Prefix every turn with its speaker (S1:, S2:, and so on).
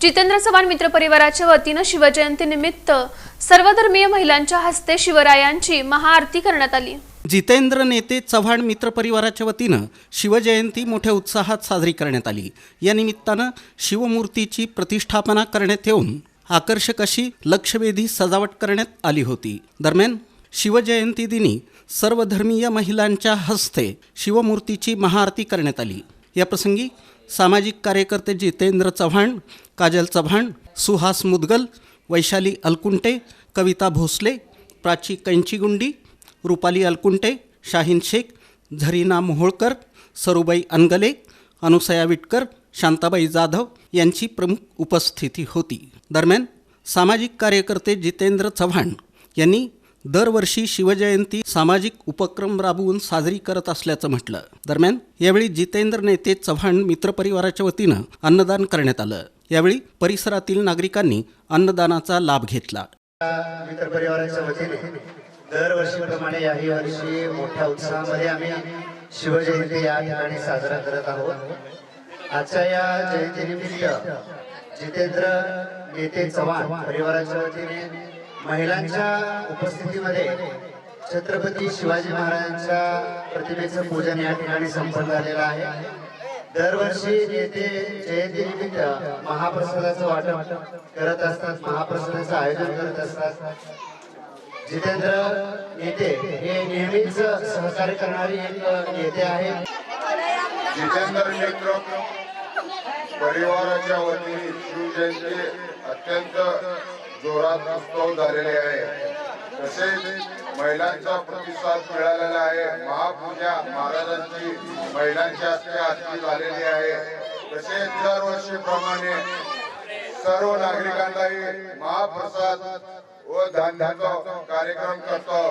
S1: जितेंद्र चव्हाण मित्र परिवाराच्या वतीनं शिवजयंतीनिमित्त सर्वधर्मीय महिलांच्या हस्ते शिवरायांची महाआरती करण्यात आली.
S2: जितेंद्र नेते चव्हाण मित्र परिवाराच्या वतीनं शिवजयंती मोठ्या उत्साहात साजरी करण्यात आली. या निमित्तानं शिवमूर्तीची प्रतिष्ठापना करण्यात येऊन आकर्षक अशी लक्षवेधी सजावट करण्यात आली होती. दरम्यान शिवजयंती दिनी सर्वधर्मीय महिलांच्या हस्ते शिवमूर्तीची महाआरती करण्यात आली. याप्रसंगी सामाजिक कार्यकर्ते जितेंद्र चव्हाण काजल चव्हाण सुहास मुदगल वैशाली अलकुंटे कविता भोसले प्राची कैंचीगुंडी रुपाली अलकुंटे शाहीन शेख झरीना मोहोळकर सरुबाई अनगले अनुसया विटकर शांताबाई जाधव यांची प्रमुख उपस्थिती होती. दरम्यान सामाजिक कार्यकर्ते जितेंद्र चव्हाण यांनी दरवर्षी शिवजयंती सामाजिक उपक्रम राबवून साजरी करत असल्याचं म्हटलं. दरम्यान यावेळी जितेंद्र नेते चव्हाण मित्रपरिवाराच्या वतीनं अन्नदान करण्यात आलं. यावेळी परिसरातील नागरिकांनी अन्नदानाचा लाभ घेतला.
S3: मित्र वतीने दरवर्षीप्रमाणे याही वर्षी मोठ्या उत्साहामध्ये आम्ही शिवजयंती या ठिकाणी साजरा करत आहोत. आजच्या या जयंतीनिमित्त जितेंद्र नेते चव्हाण परिवाराच्या वतीने महिलांच्या उपस्थितीमध्ये छत्रपती शिवाजी महाराजांच्या प्रतिमेचं पूजन या ठिकाणी संपन्न झालेलं आहे. दरवर्षी नेते जयंतीनिमित्त महाप्रसादाचं वाटप करत असतात महाप्रसादाचं आयोजन करत असतात. जितेंद्र नेते हे नेहमीच सहकार्य करणारे एक नेते आहेत.
S4: जितेंद्र मित्र परिवाराच्या वतीने शिवजयंती अत्यंत जोरात उत्सव झालेले आहे. तसेच महिलांचा प्रतिसाद मिळालेला आहे. महापूजा महाराजांची महिलांच्या हस्ते आजची झालेली आहे. तसेच दरवर्षीप्रमाणे सर्व नागरिकांनाही महाप्रसाद व धान्याचा कार्यक्रम करतो.